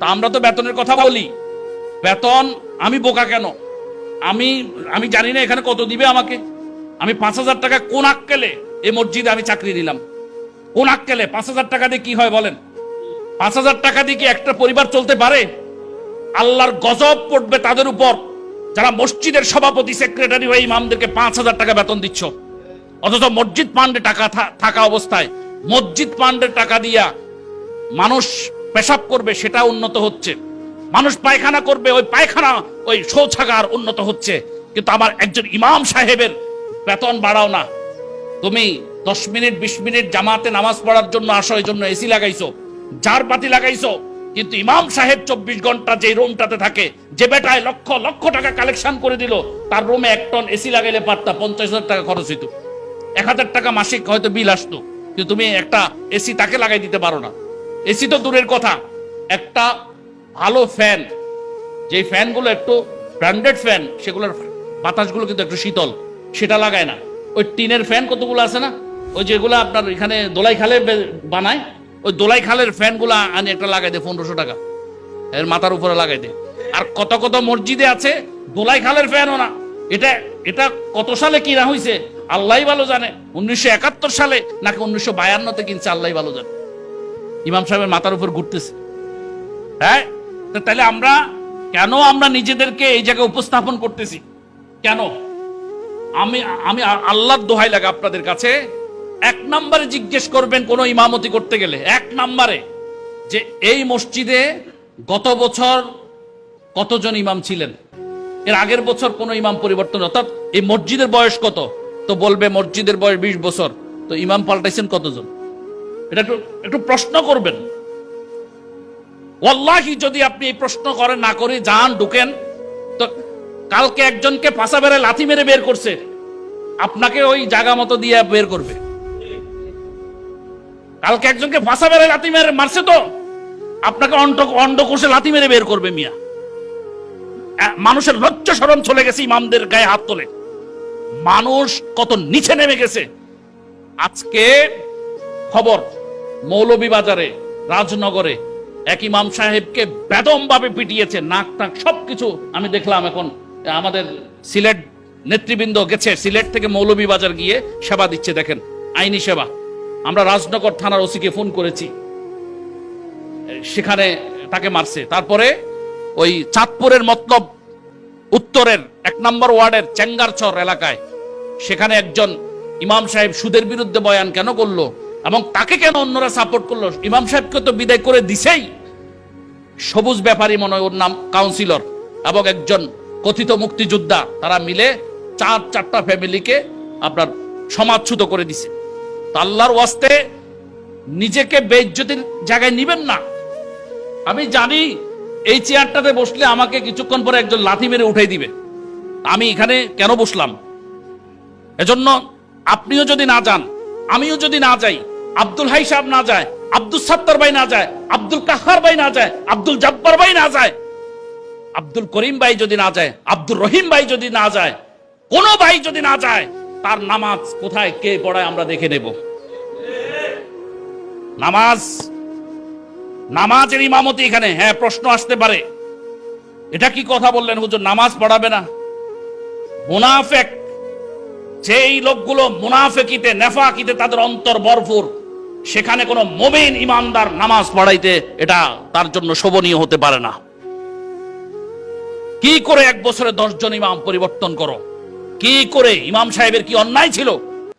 তা আমরা তো বেতনের কথা বলি। বেতন, আমি বোকা কেন? আমি আমি জানি না এখানে কত দিবে আমাকে। আমি পাঁচ হাজার টাকা কোন আক্কেলে এই মসজিদে আমি চাকরি নিলাম? কোন আক্কেলে? পাঁচ হাজার টাকা দিয়ে কি হয় বলেন? পাঁচ হাজার টাকা দিয়ে কি একটা পরিবার চলতে পারে? আল্লাহর গজব পড়বে তাদের উপর। যারা মসজিদের সভাপতি সেক্রেটারি হয়ে ইমামদেরকে পাঁচ হাজার টাকা বেতন দিচ্ছ। অথচ মসজিদ পান্ডে টাকা থাকা অবস্থায় মসজিদ পান্ডের টাকা দিয়া মানুষ পেশাব করবে সেটা উন্নত হচ্ছে। মানুষ পায়খানা করবে, ওই পায়খানা, ওই শৌচাগার উন্নত হচ্ছে। কিন্তু আমার একজন ইমাম সাহেবের বেতন বাড়াও না। তুমি দশ মিনিট, বিশ মিনিট জামাতে নামাজ পড়ার জন্য আসো, এই জন্য এসি লাগাইছো, জার বাতি লাগাইছো। কিন্তু ইমাম সাহেব চব্বিশ ঘণ্টা যে রুমটাতে থাকে, যে বেটায় লক্ষ লক্ষ টাকা কালেকশন করে দিল, তার রুমে এক টন এসি লাগাইলে পারতা পঞ্চাশ হাজার টাকা খরচ হইতো। এক হাজার টাকা মাসিক হয়তো বিল আসতো। কিন্তু তুমি একটা এসি তাকে লাগাই দিতে পারো না। এসি তো দূরের কথা। একটা ভালো ফ্যান যে ফ্যানগুলো একটু ব্র্যান্ডেড ফ্যান সেগুলোর বাতাসগুলো কিন্তু একটু শীতল, সেটা লাগায় না। ওই টিনের ফ্যান কতগুলো আছে না? ওই যেগুলো আপনার এখানে দোলাই খালে বানায়, ওই দোলাই খালের ফ্যানগুলো আনি, একটা লাগাই দে পনেরোশো টাকা। এর মাথার উপরে লাগাই দে। আর কত কত মসজিদে আছে, দোলাই খালের ফ্যানও না। এটা এটা কত সালে কিনা হয়েছে আল্লাহ ভালো জানে। উনিশশো একাত্তর সালে, নাকি উনিশশো বায়ান্নতে কিনছে আল্লাহ ভালো জানে। ইমাম সাহেবের মাথার উপর ঘুরতেছে। হ্যাঁ? তাহলে আমরা কেন আমরা নিজেদেরকে এই জায়গায় উপস্থাপন করতেছি? কেন? আমি আমি আল্লাহর দোহাই লাগে আপনাদের কাছে। এক নম্বরে জিজ্ঞেস করবেন কোন ইমামতি করতে গেলে। এক নম্বরে যে এই মসজিদে গত বছর কতজন ইমাম ছিলেন? এর আগের বছর কোন ইমাম পরিবর্তন অর্থাৎ এই মসজিদের বয়স কত? তো বলবে মসজিদের বয়স বিশ বছর। তো ইমাম পাল্টাইছেন কতজন? এটা একটু একটু প্রশ্ন করবেন। ওয়াল্লাহি, যদি আপনি এই প্রশ্ন করেন, না করে, যান, ঢুকেন। তো কালকে একজনকে পাশা বেড়ে লাথি মেরে বের করছে। আপনাকে ওই জায়গা মতো দিয়ে বের করবে। কালকে একজনকে ফাঁসা বেড়ে লাথি মেরে মারছে তো, আপনাকে অন্ড অন্ড কোষে লাথি মেরে বের করবে মিয়া। মানুষের লজ্জা সরম চলে গেছে ইমামদের গায়ে হাত তোলে। মানুষ কত নিচে নেমে গেছে। আজকে খবর মৌলভীবাজারে, রাজনগরে, এক ইমাম সাহেবকে বেদম ভাবে পিটিয়েছে, নাক টাক সবকিছু আমি দেখলাম এখন, আমাদের সিলেট নেতৃবৃন্দ গেছে, সিলেট থেকে মৌলভীবাজার গিয়ে সেবা দিচ্ছে, দেখেন, আইনি সেবা। আমরা রাজনগর থানার ওসিকে ফোন করেছি, সেখানে তাকে মারছে। তারপরে ওই চাঁদপুরের মতলব উত্তরের এক নম্বর ওয়ার্ডের চেঙ্গারচর এলাকায়, সেখানে একজন ইমাম সাহেব সুদের বিরুদ্ধে বয়ান কেন করল? এবং তাকে কেন অন্যরা সাপোর্ট করল? ইমাম সাহেবকে তো বিদায় করে দিছেই। সবুজ ব্যাপারী মনে ওর নাম কাউন্সিলর এবং একজন কথিত মুক্তিযোদ্ধা। তারা মিলে চার, চারটা ফ্যামিলিকে আপনার সমাচ্ছুত করে দিছে। তো আল্লাহর ওয়াস্তে নিজেকে বেজ্জতির জায়গায় নিবেন না। আমি জানি এই চেয়ারটাতে বসলে আমাকে কিছুক্ষণ পরে একজন লাথি মেরে উঠাই দিবে। আমি এখানে কেন বসলাম? এজন্য আপনিও যদি না যান, আমিও যদি না যাই আব্দুল হাই সাহেব না যায়, আব্দুল সাত্তার ভাই না যায়, আব্দুল কাহার ভাই না যায়, আব্দুল জব্বার ভাই না যায়। আব্দুল করিম ভাই যদি না যায়, আব্দুল রহিম ভাই যদি না যায়, কোন ভাই যদি না যায়, তার নামাজ কোথায়, কে পড়ায় আমরা দেখে নেব। নামাজ, নামাজের ইমামতি এখানে হ্যাঁ প্রশ্ন আসতে পারে। এটা কি কথা বললেন হুজুর? নামাজ পড়াবে না। মুনাফেক, যেই লোকগুলো মুনাফেকিতে, নেফাকিতে তাদের অন্তর ভরপুর। সেখানে কোনো মোমেন ইমানদার নামাজ পড়াইতে এটা তার জন্য শোভনীয় হতে পারে না। কি করে এক বছরে দশজন ইমাম পরিবর্তন করো? কি করে ইমাম সাহেবের কি অন্যায় ছিল?